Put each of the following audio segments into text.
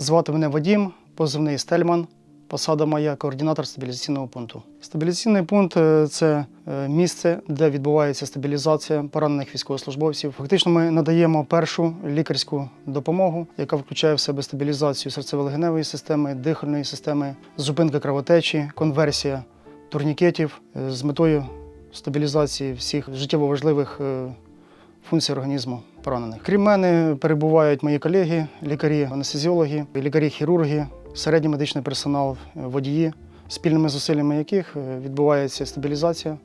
Звати мене Вадім, позивний Стельман. Посада моя координатор стабілізаційного пункту. Стабілізаційний пункт е, це е, місце, де відбувається стабілізація поранених військовослужбовців. Фактично, ми надаємо першу лікарську допомогу, яка включає в себе стабілізацію серцево-легеневої системи, дихальної системи, зупинка кровотечі, конверсія турнікетів е, з метою стабілізації всіх життєво важливих функцій організму поранених. Крім мене, перебувають мої колеги, лікарі, анестезіологи, лікарі-хірурги, середній медичний персонал, водії, спільними зусиллями яких е, відбувається стабілізація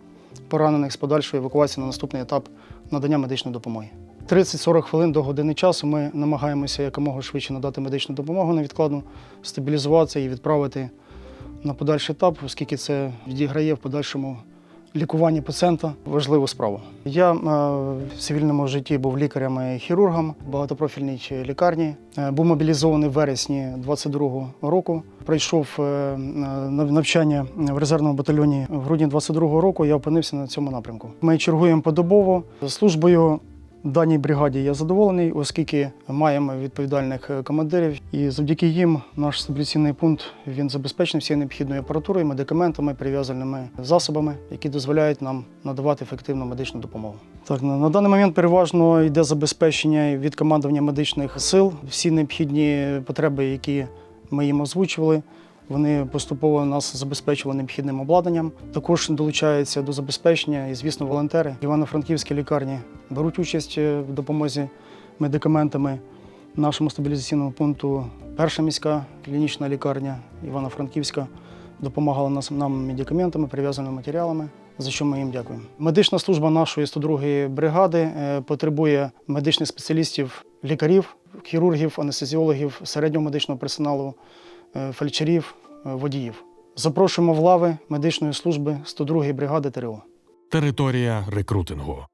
поранених з подальшою евакуацією на наступний етап надання медичної допомоги. 30-40 хвилин до години часу ми намагаємося якомога швидше надати медичну допомогу невідкладну, стабілізуватися і відправити на подальший етап, оскільки це відіграє в подальшому лікуванні пацієнта важливу справу. Я е, в цивільному житті був лікарем і хірургом багатопрофільній лікарні. Е, Був мобілізований в вересні 22-го року. Пройшов е, навчання в резервному батальйоні в грудні 22-го року. Я опинився на цьому напрямку. Ми чергуємо подобово службою. Даній бригаді я задоволений, оскільки маємо відповідальних е, командирів, і завдяки їм наш стабіляційний пункт він забезпечений всією необхідною апаратурою, медикаментами, прив'язаними засобами, які дозволяють нам надавати ефективну медичну допомогу. Так, на, на даний момент переважно йде забезпечення від командування медичних сил. Всі необхідні потреби, які ми їм озвучували. Вони поступово нас забезпечували необхідним обладнанням. Також долучаються до забезпечення і, звісно, волонтери. Івано-Франківські лікарні беруть участь е, в допомозі медикаментами. Нашому стабілізаційному пункту перша міська клінічна лікарня Івано-Франківська допомагала нам медикаментами, прив'язаними матеріалами. За що ми їм дякуємо. Медична служба нашої 102-ї бригади е, потребує медичних спеціалістів, лікарів, хірургів, анестезіологів, середнього медичного персоналу, фельдшерів, е, водіїв. Запрошуємо в лави медичної служби 102-ї бригади ТРО. Територія рекрутингу.